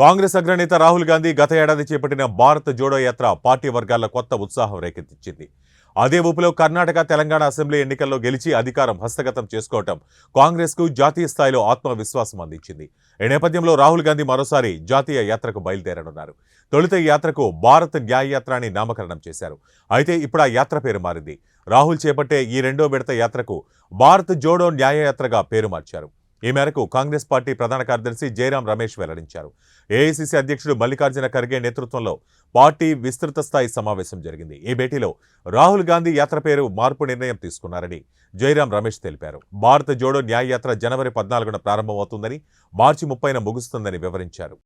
కాంగ్రెస్ అగ్రనేత రాహుల్ గాంధీ గత ఏడాది చేపట్టిన భారత్ జోడో యాత్ర పార్టీ వర్గాల్లో కొత్త ఉత్సాహం రేకెత్తించింది. అదే ఊపులో కర్ణాటక తెలంగాణ అసెంబ్లీ ఎన్నికల్లో గెలిచి అధికారం హస్తగతం చేసుకోవటం కాంగ్రెస్కు జాతీయ స్థాయిలో ఆత్మవిశ్వాసం అందించింది. ఈ నేపథ్యంలో రాహుల్ గాంధీ మరోసారి జాతీయ యాత్రకు బయలుదేరనున్నారు. తొలుత యాత్రకు భారత్ న్యాయ యాత్ర అని నామకరణం చేశారు. అయితే ఇప్పుడు ఆ యాత్ర పేరు మారింది. రాహుల్ చేపట్టే ఈ రెండో విడత యాత్రకు భారత్ జోడో న్యాయ యాత్రగా పేరు మార్చారు. ఈ మేరకు కాంగ్రెస్ పార్టీ ప్రధాన కార్యదర్శి జయరాం రమేష్ వెల్లడించారు. ఏఐసిసి అధ్యక్షుడు మల్లికార్జున ఖర్గే నేతృత్వంలో పార్టీ విస్తృత స్థాయి సమావేశం జరిగింది. ఈ భేటీలో రాహుల్ గాంధీ యాత్ర పేరు మార్పు నిర్ణయం తీసుకున్నారని జయరాం రమేష్ తెలిపారు. భారత జోడో న్యాయ యాత్ర జనవరి పద్నాలుగున ప్రారంభమవుతుందని మార్చి ముప్పైన ముగుస్తుందని వివరించారు.